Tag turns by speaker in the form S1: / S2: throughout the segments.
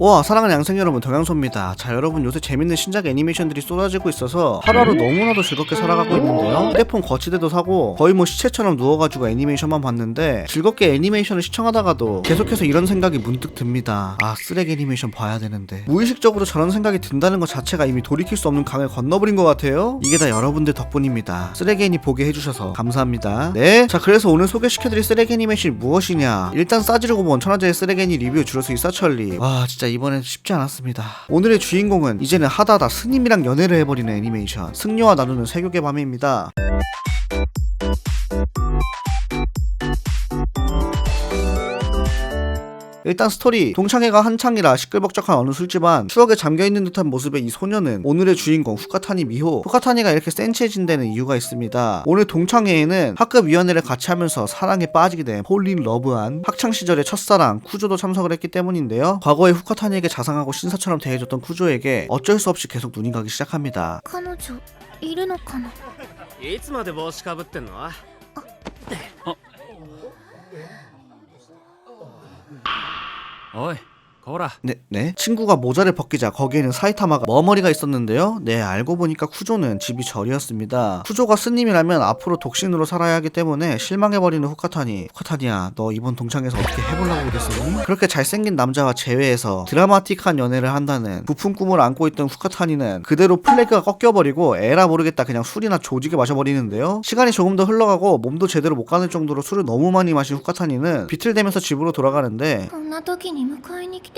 S1: 와 사랑하는 양생 여러분 덕양소입니다. 자 여러분 요새 재밌는 신작 애니메이션들이 쏟아지고 있어서 하루하루 너무나도 즐겁게 살아가고 있는데요. 휴대폰 거치대도 사고 거의 뭐 시체처럼 누워가지고 애니메이션만 봤는데 즐겁게 애니메이션을 시청하다가도 계속해서 이런 생각이 문득 듭니다. 아 쓰레기 애니메이션 봐야 되는데. 무의식적으로 저런 생각이 든다는 것 자체가 이미 돌이킬 수 없는 강을 건너버린 것 같아요. 이게 다 여러분들 덕분입니다. 쓰레기 애니 보게 해주셔서 감사합니다. 네자 그래서 오늘 소개시켜드릴 쓰레기 애니메이션이 무엇이냐. 일단 싸지르고 본 천하제의 쓰레기 애니 리뷰 줄여서 이사철리. 와 진짜 이번엔 쉽지 않았습니다. 오늘의 주인공은 이제는 하다하다 스님이랑 연애를 해버리는 애니메이션. 승려와 나누는 세교의 밤입니다 일단 스토리 동창회가 한창이라 시끌벅적한 어느 술집 안 추억에 잠겨있는 듯한 모습의 이 소녀는 오늘의 주인공 후카타니 미호 후카타니가 이렇게 센치해진 데는 이유가 있습니다 오늘 동창회에는 학급 위원회를 같이 하면서 사랑에 빠지게 된 폴린 러브한 학창시절의 첫사랑 쿠조도 참석을 했기 때문인데요 과거에 후카타니에게 자상하고 신사처럼 대해줬던 쿠조에게 어쩔 수 없이 계속 눈이 가기 시작합니다
S2: 彼女いるのかない
S3: つまで帽子かぶってんの おい。こら
S1: 네, 네. 친구가 모자를 벗기자 거기에는 사이타마가 머머리가 있었는데요. 네, 알고 보니까 쿠조는 집이 절이었습니다. 쿠조가 스님이라면 앞으로 독신으로 살아야 하기 때문에 실망해버리는 후카타니. 후카타니야, 너 이번 동창에서 어떻게 해보려고 그랬었니? 그렇게 잘생긴 남자와 재회해서 드라마틱한 연애를 한다는 부푼 꿈을 안고 있던 후카타니는 그대로 플래그가 꺾여버리고 에라 모르겠다 그냥 술이나 조지게 마셔버리는데요. 시간이 조금 더 흘러가고 몸도 제대로 못 가는 정도로 술을 너무 많이 마신 후카타니는 비틀대면서 집으로 돌아가는데
S2: こんな時に迎えに来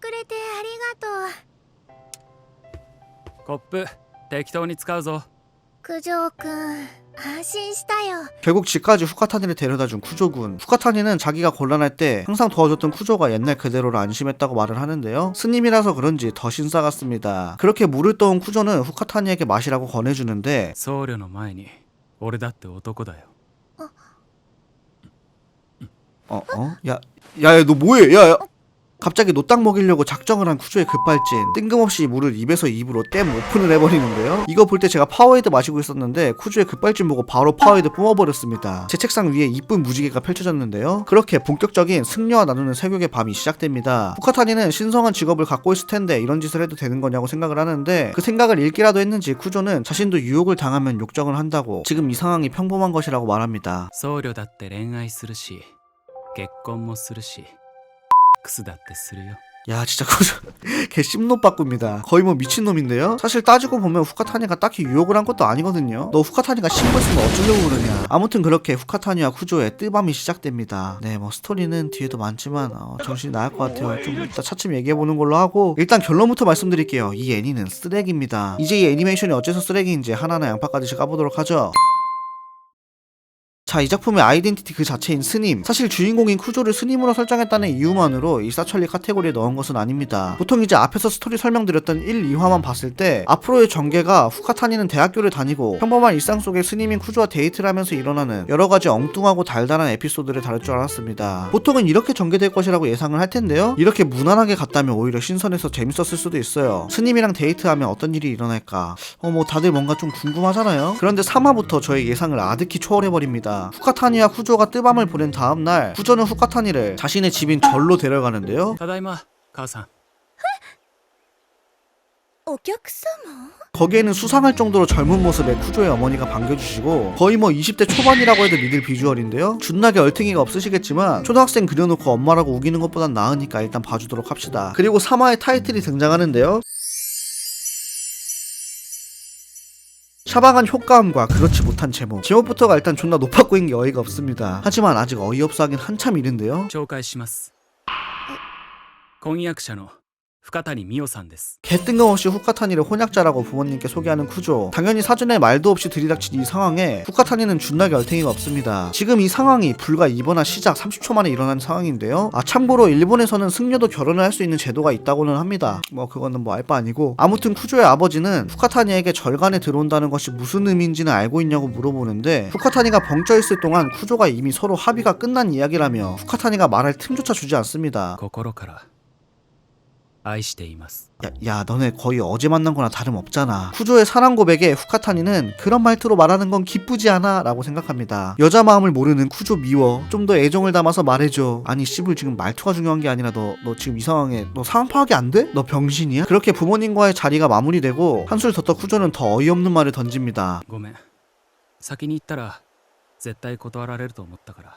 S3: コップ適当に使うぞ
S2: う九条くん安心したよ
S1: 결국 집까지 후카타니를 데려다준 쿠조군 후카타니는 자기가 곤란할 때 항상 도와줬던 쿠조가 옛날 그대로로 안심했다고 말을 하는데요 스님이라서 그런지 더 신사 같습니다 그렇게 물을 떠온 쿠조는 후카타니에게 마시라고 권해주는데
S3: 僧侶の前に俺だって男だよ
S1: 어? 어? 야, 야, 야, 너 뭐해? 야, 야. 갑자기 노딱 먹이려고 작정을 한 쿠조의 급발진 뜬금없이 물을 입에서 입으로 댐 오픈을 해버리는데요 이거 볼 때 제가 파워헤드 마시고 있었는데 쿠조의 급발진 보고 바로 파워헤드 뿜어버렸습니다 제 책상 위에 이쁜 무지개가 펼쳐졌는데요 그렇게 본격적인 승려와 나누는 세교의 밤이 시작됩니다 후카타니는 신성한 직업을 갖고 있을 텐데 이런 짓을 해도 되는 거냐고 생각을 하는데 그 생각을 읽기라도 했는지 쿠조는 자신도 유혹을 당하면 욕정을 한다고 지금 이 상황이 평범한 것이라고 말합니다
S3: 僧侶だって恋愛するし結婚もするし クスだってするよ
S1: 야 진짜 그저 개 씹노빠꾸입니다 거의 뭐 미친놈인데요 사실 따지고 보면 후카타니가 딱히 유혹을 한 것도 아니거든요 너 후카타니가 신고했으면 어쩌려고 그러냐 아무튼 그렇게 후카타니와 쿠조의 뜨밤이 시작됩니다 네 뭐 스토리는 뒤에도 많지만 어, 정신이 나갈 것 같아요 좀 이따 차츰 얘기해보는 걸로 하고 일단 결론부터 말씀드릴게요 이 애니는 쓰레기입니다 이제 이 애니메이션이 어째서 쓰레기인지 하나하나 양파까지 까보도록 하죠 자, 이 작품의 아이덴티티 그 자체인 스님. 사실 주인공인 쿠조를 스님으로 설정했다는 이유만으로 이 사철리 카테고리에 넣은 것은 아닙니다. 보통 이제 앞에서 스토리 설명드렸던 1, 2화만 봤을 때 앞으로의 전개가 후카타니는 대학교를 다니고 평범한 일상 속에 스님인 쿠조와 데이트를 하면서 일어나는 여러 가지 엉뚱하고 달달한 에피소드를 다룰 줄 알았습니다. 보통은 이렇게 전개될 것이라고 예상을 할 텐데요. 이렇게 무난하게 갔다면 오히려 신선해서 재밌었을 수도 있어요. 스님이랑 데이트하면 어떤 일이 일어날까? 어, 뭐 다들 뭔가 좀 궁금하잖아요. 그런데 3화부터 저의 예상을 아득히 초월해버립니다. 후카타니와 쿠조가 뜨밤을 보낸 다음날 쿠조는 후카타니를 자신의 집인 절로 데려가는데요.
S3: ただいま母さん
S2: お客様
S1: 거기에는 수상할 정도로 젊은 모습의 쿠조의 어머니가 반겨주시고 거의 뭐 20대 초반이라고 해도 믿을 비주얼인데요. 준나게 얼탱이가 없으시겠지만 초등학생 그려놓고 엄마라고 우기는 것보단 나으니까 일단 봐주도록 합시다. 그리고 3화의 타이틀이 등장하는데요. 샤방한 효과음과 그렇지 못한 제목 제목부터가 일단 존나 높아 꼬인 게 어이가 없습니다 하지만 아직 어이없어 하긴 한참 이른데요
S3: 紹介します婚約者の 深谷美桜さんです
S1: 개 뜬금없이 후카타니를 혼약자라고 부모님께 소개하는 쿠조. 당연히 사전에 말도 없이 들이닥친 이 상황에 후카타니는 준나 결탱이가 없습니다. 지금 이 상황이 불과 이번화 시작 30초 만에 일어난 상황인데요. 아 참고로 일본에서는 승려도 결혼을 할 수 있는 제도가 있다고는 합니다. 뭐 그거는 뭐 알 바 아니고 아무튼 쿠조의 아버지는 후카타니에게 절간에 들어온다는 것이 무슨 의미인지는 알고 있냐고 물어보는데 후카타니가 벙쪄 있을 동안 쿠조가 이미 서로 합의가 끝난 이야기라며 후카타니가 말할 틈조차 주지 않습니다.
S3: 心から愛しています
S1: 야, 야, 너네 거의 어제 만난 거나 다름없잖아. 쿠조의 사랑 고백에 후카타니는 그런 말투로 말하는 건 기쁘지 않아 라고 생각합니다. 여자 마음을 모르는 쿠조 미워. 좀 더 애정을 담아서 말해줘. 아니, 씨불 지금 말투가 중요한 게 아니라 너, 너 지금 이 상황에 너 상황 파악이 안 돼? 너 병신이야? 그렇게 부모님과의 자리가 마무리되고 한술 더 떠 쿠조는 더 어이없는 말을 던집니다.
S3: ごめん先に行ったら絶対断られると思ったから
S2: うんまあ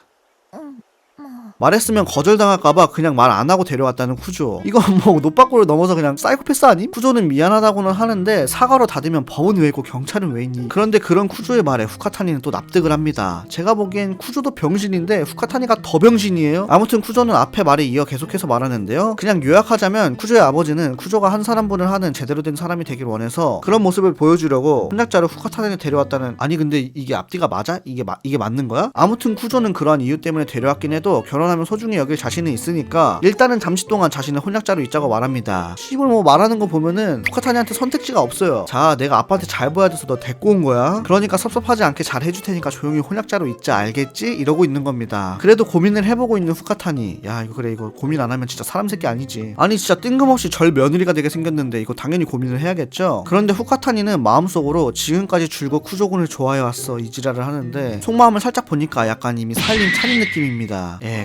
S1: 말했으면 거절당할까봐 그냥 말 안 하고 데려왔다는 쿠조. 이건 뭐 노빠꾸를 넘어서 그냥 사이코패스 아님? 쿠조는 미안하다고는 하는데 사과로 닫으면 법은 왜 있고 경찰은 왜 있니? 그런데 그런 쿠조의 말에 후카타니는 또 납득을 합니다. 제가 보기엔 쿠조도 병신인데 후카타니가 더 병신이에요. 아무튼 쿠조는 앞에 말에 이어 계속해서 말하는데요. 그냥 요약하자면 쿠조의 아버지는 쿠조가 한 사람분을 하는 제대로 된 사람이 되길 원해서 그런 모습을 보여주려고 혼약자를 후카타니에 데려왔다는 아니 근데 이게 앞뒤가 맞아? 이게 마, 이게 맞는 거야? 아무튼 쿠조는 그러한 이유 때문에 데려왔긴 해도 결혼하면 소중히 여길 자신은 있으니까 일단은 잠시 동안 자신을 혼약자로 있자고 말합니다. 씨발 뭐 말하는 거 보면은 후카타니한테 선택지가 없어요. 자 내가 아빠한테 잘 보여야 돼서 너 데리고 온 거야. 그러니까 섭섭하지 않게 잘 해줄 테니까 조용히 혼약자로 있자 알겠지? 이러고 있는 겁니다. 그래도 고민을 해보고 있는 후카타니 야 이거 그래 이거 고민 안 하면 진짜 사람 새끼 아니지. 아니 진짜 뜬금없이 절 며느리가 되게 생겼는데 이거 당연히 고민을 해야겠죠. 그런데 후카타니는 마음속으로 지금까지 줄곧 쿠조군을 좋아해왔어 이 지랄을 하는데 속마음을 살짝 보니까 약간 이미 살림 차린 느낌입니다. 예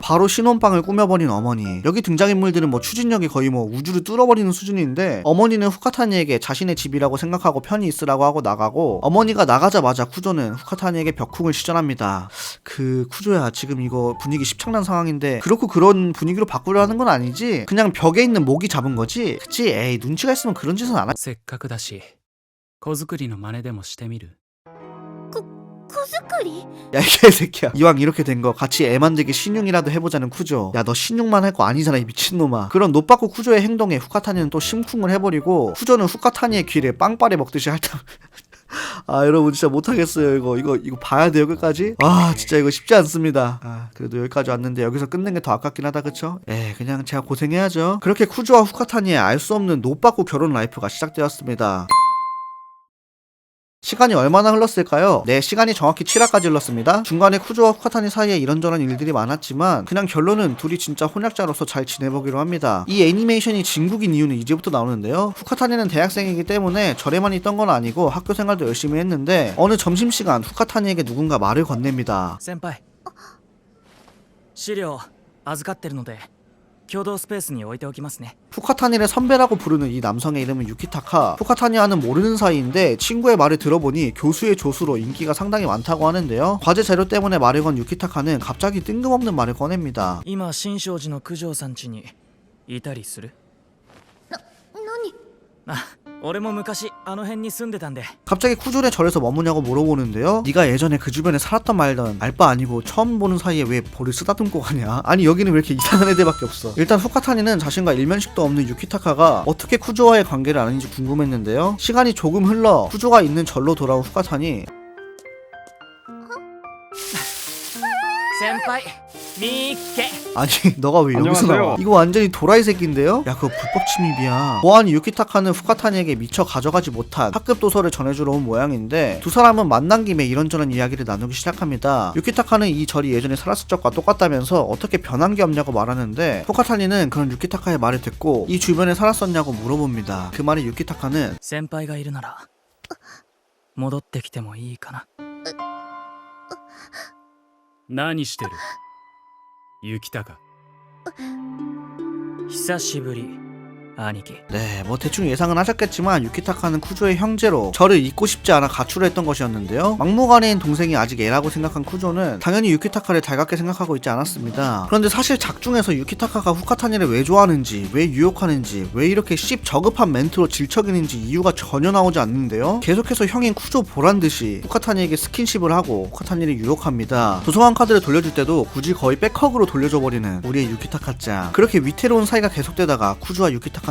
S1: 바로 신혼방을 꾸며버린 어머니. 여기 등장인물들은 뭐 추진력이 거의 뭐 우주를 뚫어버리는 수준인데 어머니는 후카타니에게 자신의 집이라고 생각하고 편히 있으라고 하고 나가고 어머니가 나가자마자 쿠조는 후카타니에게 벽쿵을 시전합니다. 그 쿠조야 지금 이거 분위기 십창난 상황인데 그렇고 그런 분위기로 바꾸려 하는 건 아니지? 그냥 벽에 있는 모기 잡은 거지? 그치? 에이 눈치가 있으면 그런 짓은 안 하.
S3: せっかくだし子作りの真似でもしてみる
S2: 코스크리
S1: 야 이 개새끼야. 이왕 이렇게 된 거 같이 애 만들기 신용이라도 해보자는 쿠조 야 너 신용만 할 거 아니잖아 이 미친놈아. 그런 노빠코 쿠조의 행동에 후카타니는 또 심쿵을 해버리고 쿠조는 후카타니의 귀를 빵빠레 먹듯이 핥아 아 여러분 진짜 못하겠어요 이거. 이거 이거 봐야 돼요 끝까지? 아 진짜 이거 쉽지 않습니다. 아 그래도 여기까지 왔는데 여기서 끝낸 게 더 아깝긴 하다 그쵸? 에 그냥 제가 고생해야죠. 그렇게 쿠조와 후카타니의 알 수 없는 노빠코 결혼 라이프가 시작되었습니다. 시간이 얼마나 흘렀을까요? 네, 시간이 정확히 7화까지 흘렀습니다. 중간에 쿠조와 후카타니 사이에 이런저런 일들이 많았지만 그냥 결론은 둘이 진짜 혼약자로서 잘 지내보기로 합니다. 이 애니메이션이 진국인 이유는 이제부터 나오는데요. 후카타니는 대학생이기 때문에 절에만 있던 건 아니고 학교 생활도 열심히 했는데 어느 점심시간 후카타니에게 누군가 말을 건넵니다.
S4: 先輩資料預かってるので 共同スペースに置いておきますね
S1: 후카타니를 선배라고 부르는 이 남성의 이름은 유키타카. 후카타니와는 모르는 사이인데 친구의 말을 들어보니 교수의 조수로 인기가 상당히 많다고 하는데요. 과제 자료 때문에 말을 건 유키타카는 갑자기 뜬금없는 말을 꺼냅니다.
S4: 今新勝寺の九条さん家にいたりする
S2: 何
S4: あ
S1: 갑자기 쿠졸의 절에서 머무냐고 물어보는데요. 네가 예전에 그 주변에 살았단 말던 알바 아니고 처음 보는 사이에 왜 볼을 쓰다듬고 가냐? 아니 여기는 왜 이렇게 이상한 애들밖에 없어. 일단 후카타니는 자신과 일면식도 없는 유키타카가 어떻게 쿠조와의 관계를 아는지 궁금했는데요. 시간이 조금 흘러 쿠조가 있는 절로 돌아온 후카타니 어? 아! 아!
S4: 先輩 みーけ
S1: 아니 너가 왜 여기서
S5: 안녕하세요.
S1: 나와? 이거 완전히 도라이 새끼인데요? 야 그거 불법 침입이야 보안이 유키타카는 후카타니에게 미처 가져가지 못한 학급 도서를 전해주러 온 모양인데 두 사람은 만난 김에 이런저런 이야기를 나누기 시작합니다 유키타카는 이 절이 예전에 살았을 적과 똑같다면서 어떻게 변한 게 없냐고 말하는데 후카타니는 그런 유키타카의 말을 듣고 이 주변에 살았었냐고 물어봅니다 그 말에 유키타카는
S4: 先輩がいるなら戻ってきてもいいかな
S3: 何してる 雪高
S4: 久しぶり兄貴
S1: 네, 뭐 대충 예상은 하셨겠지만 유키타카는 쿠조의 형제로 저를 잊고 싶지 않아 가출을 했던 것이었는데요. 막무가내인 동생이 아직 애라고 생각한 쿠조는 당연히 유키타카를 달갑게 생각하고 있지 않았습니다. 그런데 사실 작중에서 유키타카가 후카타니를 왜 좋아하는지, 왜 유혹하는지, 왜 이렇게 씹 저급한 멘트로 질척이는지 이유가 전혀 나오지 않는데요. 계속해서 형인 쿠조 보란 듯이 후카타니에게 스킨십을 하고 후카타니를 유혹합니다. 도서관 카드를 돌려줄 때도 굳이 거의 백허그로 돌려줘 버리는 우리의 유키타카짱. 그렇게 위태로운 사이가 계속되다가 쿠조와 유키타카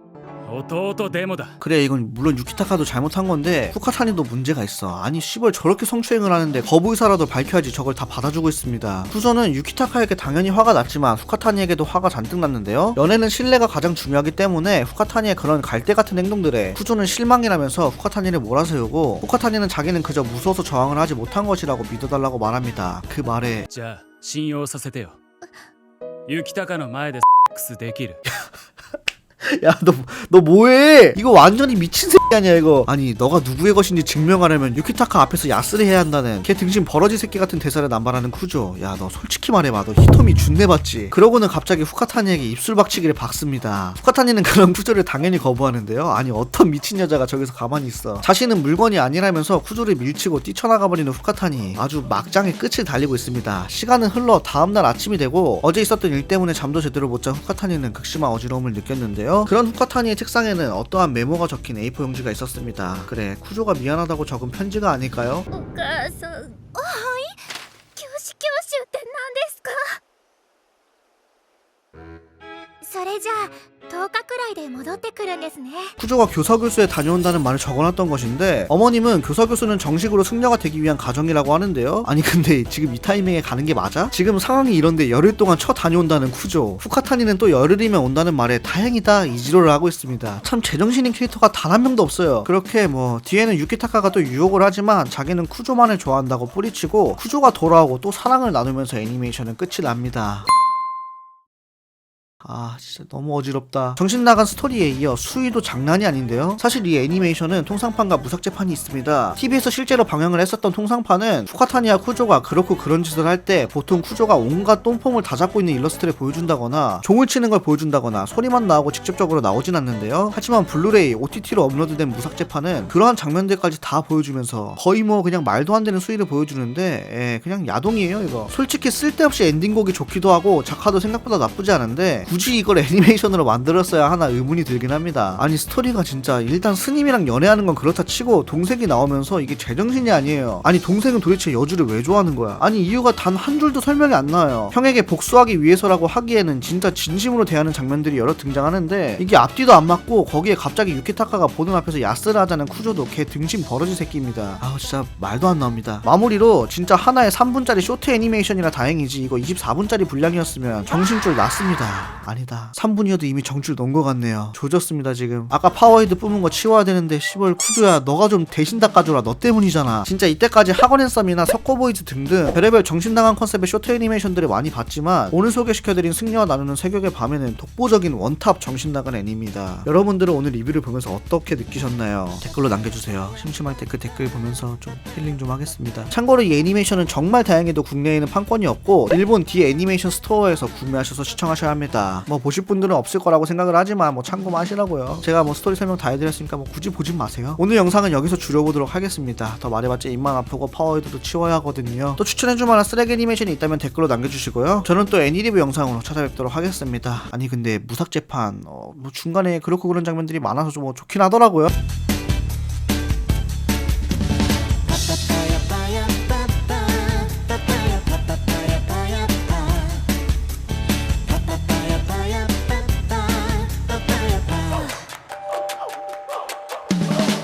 S3: 弟でもだ
S1: 그래 이건 물론 유키타카도 잘못한 건데 후카타니도 문제가 있어 아니 씨발 저렇게 성추행을 하는데 거부 의사라도 밝혀야지 저걸 다 받아주고 있습니다 후저는 유키타카에게 당연히 화가 났지만 후카타니에게도 화가 잔뜩 났는데요 연애는 신뢰가 가장 중요하기 때문에 후카타니의 그런 갈대 같은 행동들에 후조는 실망이라면서 후카타니를 몰아세우고 후카타니는 자기는 그저 무서워서 저항을 하지 못한 것이라고 믿어달라고 말합니다 그 말에
S3: じゃあ信用させてよ雪高の前でセックスできる
S1: 야 너 너 뭐해? 이거 완전히 미친 새끼 아니야 이거. 아니 너가 누구의 것인지 증명하려면 유키타카 앞에서 야스를 해야 한다는. 걔 등신 버러지 새끼 같은 대사를 남발하는 쿠조 야 너 솔직히 말해봐. 너 히토미 준내 봤지? 그러고는 갑자기 후카타니에게 입술 박치기를 박습니다. 후카타니는 그런 쿠조를 당연히 거부하는데요. 아니 어떤 미친 여자가 저기서 가만히 있어. 자신은 물건이 아니라면서 쿠조를 밀치고 뛰쳐나가버리는 후카타니. 아주 막장의 끝을 달리고 있습니다. 시간은 흘러 다음날 아침이 되고 어제 있었던 일 때문에 잠도 제대로 못 잔 후카타니는 극심한 어지러움을 느꼈는데요. 그런 후카타니의 책상에는 어떠한 메모가 적힌 A4 용지 가 있었습니다 그래 쿠조가 미안하다고 적은 편지가 아닐까요?
S2: お母さんはい教師教習って何ですかそれじゃあ 10日くらいで戻ってくるんですね
S1: 쿠조가 교서교수에 다녀온다는 말을 적어놨던 것인데 어머님은 교서교수는 정식으로 승려가 되기 위한 과정이라고 하는데요 아니 근데 지금 이 타이밍에 가는 게 맞아? 지금 상황이 이런데 열흘 동안 쳐 다녀온다는 쿠조 후카타니는 또 열흘이면 온다는 말에 다행이다 이지로를 하고 있습니다 참 제정신인 캐릭터가 단 한 명도 없어요 그렇게 뭐 뒤에는 유키타카가 또 유혹을 하지만 자기는 쿠조만을 좋아한다고 뿌리치고 쿠조가 돌아오고 또 사랑을 나누면서 애니메이션은 끝이 납니다 아 진짜 너무 어지럽다. 정신 나간 스토리에 이어 수위도 장난이 아닌데요? 사실 이 애니메이션은 통상판과 무삭제판이 있습니다. TV에서 실제로 방영을 했었던 통상판은 후카타니와 쿠조가 그렇고 그런 짓을 할 때 보통 쿠조가 온갖 똥폼을 다 잡고 있는 일러스트를 보여준다거나 종을 치는 걸 보여준다거나 소리만 나오고 직접적으로 나오진 않는데요? 하지만 블루레이 OTT로 업로드된 무삭제판은 그러한 장면들까지 다 보여주면서 거의 뭐 그냥 말도 안 되는 수위를 보여주는데 예, 그냥 야동이에요 이거. 솔직히 쓸데없이 엔딩곡이 좋기도 하고 작화도 생각보다 나쁘지 않은데 굳이 이걸 애니메이션으로 만들었어야 하나 의문이 들긴 합니다. 아니 스토리가 진짜 일단 스님이랑 연애하는 건 그렇다 치고 동생이 나오면서 이게 제정신이 아니에요. 아니 동생은 도대체 여주를 왜 좋아하는 거야? 아니 이유가 단 한 줄도 설명이 안 나와요. 형에게 복수하기 위해서라고 하기에는 진짜 진심으로 대하는 장면들이 여러 등장하는데 이게 앞뒤도 안 맞고 거기에 갑자기 유키타카가 보는 앞에서 야스를 하자는 쿠조도 걔 등신 버러지 새끼입니다. 아우 진짜 말도 안 나옵니다. 마무리로 진짜 하나의 3분짜리 쇼트 애니메이션이라 다행이지 이거 24분짜리 분량이었으면 정신줄 났습니다. 아니다. 3분이어도 이미 정줄 놓은 것 같네요. 조졌습니다 지금. 아까 파워헤드 뿜은 거 치워야 되는데 시벌 쿠조야 너가 좀 대신 닦아줘라 너 때문이잖아. 진짜 이때까지 학원 앤썸이나 석고보이즈 등등 별의별 정신당한 컨셉의 쇼트 애니메이션들을 많이 봤지만 오늘 소개시켜드린 승려와 나누는 세격의 밤에는 독보적인 원탑 정신나간 애니입니다. 여러분들은 오늘 리뷰를 보면서 어떻게 느끼셨나요? 댓글로 남겨주세요. 심심할 때 그 댓글 보면서 좀 힐링 좀 하겠습니다. 참고로 이 애니메이션은 정말 다행히도 국내에는 판권이 없고 일본 D 애니메이션 스토어에서 구매하셔서 시청하셔야 합니다. 뭐 보실 분들은 없을 거라고 생각을 하지만 뭐 참고만 하시라고요. 제가 뭐 스토리 설명 다 해드렸으니까 뭐 굳이 보진 마세요. 오늘 영상은 여기서 줄여보도록 하겠습니다. 더 말해봤자 입만 아프고 파워헤드도 치워야 하거든요. 또 추천해줄 만한 쓰레기 애니메이션이 있다면 댓글로 남겨주시고요. 저는 또 애니리뷰 영상으로 찾아뵙도록 하겠습니다. 아니 근데 무삭제판 어, 뭐 중간에 그렇고 그런 장면들이 많아서 좀 뭐 좋긴 하더라고요.